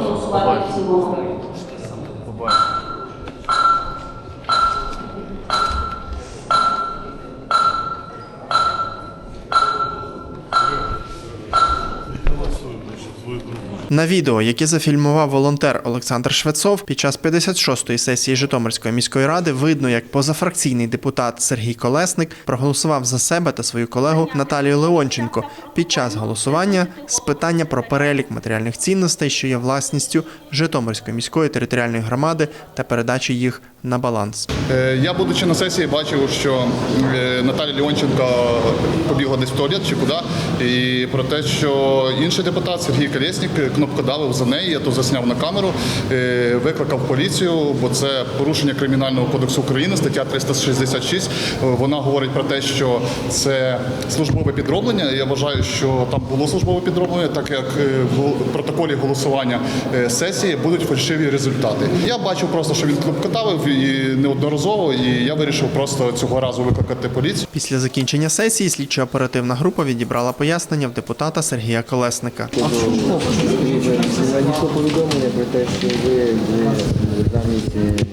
voz. Com. На відео, яке зафільмував волонтер Олександр Швецов, під час 56-ї сесії Житомирської міської ради видно, як позафракційний депутат Сергій Колесник проголосував за себе та свою колегу Наталію Леонченко під час голосування з питання про перелік матеріальних цінностей, що є власністю Житомирської міської територіальної громади та передачі їх на баланс. Е, Я, будучи на сесії, бачив, що е, Наталя Леонченко побігла десь в туалет чи куди, і про те, що інший депутат Сергій Колєснік кнопкодавив за неї, я то засняв на камеру, е, викликав поліцію, бо це порушення Кримінального кодексу України, стаття 366. Е, Вона говорить про те, що це службове підроблення. Я вважаю, що там було службове підроблення, так як е, в протоколі голосування е, сесії будуть фальшиві результати. Я бачив просто, що він кнопкодавив і неодноразово, і я вирішив просто цього разу викликати поліцію. Після закінчення сесії слідчо-оперативна група відібрала пояснення в депутата Сергія Колесника. Надійшло повідомлення про те, що ви е, замість е,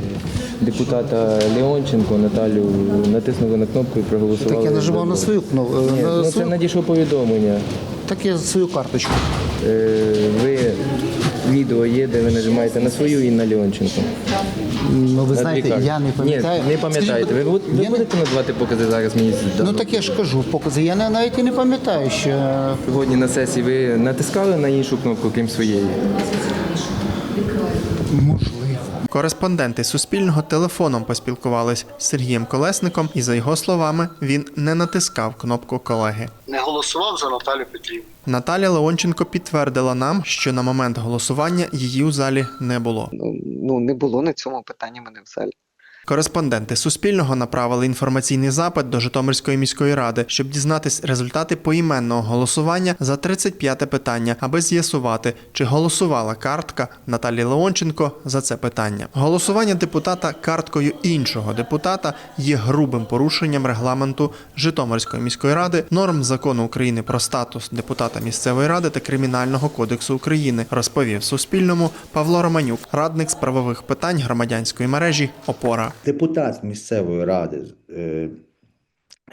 депутата Леонченко Наталю натиснули на кнопку і проголосували. Так я нажимав на свою кнопку. На ну, це надійшло повідомлення. Так я свою карточку. Е, Ви відео є, де ви нажимаєте на свою і на Леонченко. Ну ви На знаєте, карти. я не пам'ятаю. Ні, не пам'ятаєте. Ви, Скажіть, ви я не- будете надавати покази зараз мені? Ну так я ж кажу, покази. Я навіть і не пам'ятаю, що Сьогодні на сесії ви натискали на іншу кнопку, крім своєї? можливо. Кореспонденти Суспільного телефоном поспілкувались з Сергієм Колесником, і за його словами, він не натискав кнопку колеги. не голосував за Наталю Петрівну. Наталя Леонченко підтвердила нам, що на момент голосування її у залі не було. ну, ну не було на цьому питанні мене в залі. Кореспонденти Суспільного направили інформаційний запит до Житомирської міської ради, щоб дізнатись результати поіменного голосування за 35 питання, аби з'ясувати, чи голосувала картка Наталі Леонченко за це питання. Голосування депутата карткою іншого депутата є грубим порушенням регламенту Житомирської міської ради, норм закону України про статус депутата місцевої ради та кримінального кодексу України, розповів Суспільному Павло Романюк, радник з правових питань громадянської мережі Опора. Депутат місцевої ради е,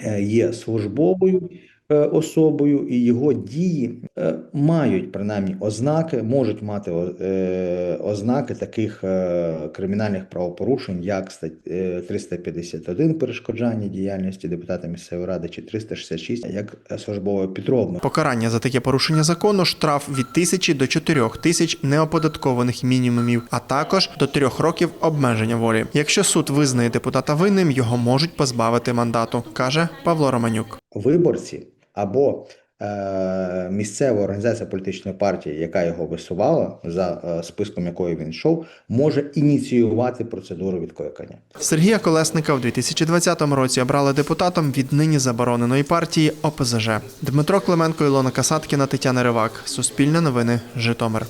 е, є службовою особою, і його дії е, мають принаймні ознаки, можуть мати е, ознаки таких е, кримінальних правопорушень, як стать- е, 351 перешкоджання діяльності депутата місцевої ради чи 366 як е, службове підроблення. Покарання за таке порушення закону штраф від тисячі до чотирьох тисяч неоподаткованих мінімумів, а також до трьох років обмеження волі. Якщо суд визнає депутата винним, його можуть позбавити мандату, каже Павло Романюк. виборці або е, місцева організація політичної партії, яка його висувала за е, списком якої він йшов, може ініціювати процедуру відкликання. Сергія Колесника в 2020 році обрали депутатом від нині забороненої партії ОПЗЖ. Дмитро Клименко, Ілона Касаткіна, Тетяна Ривак. Суспільне новини. Житомир.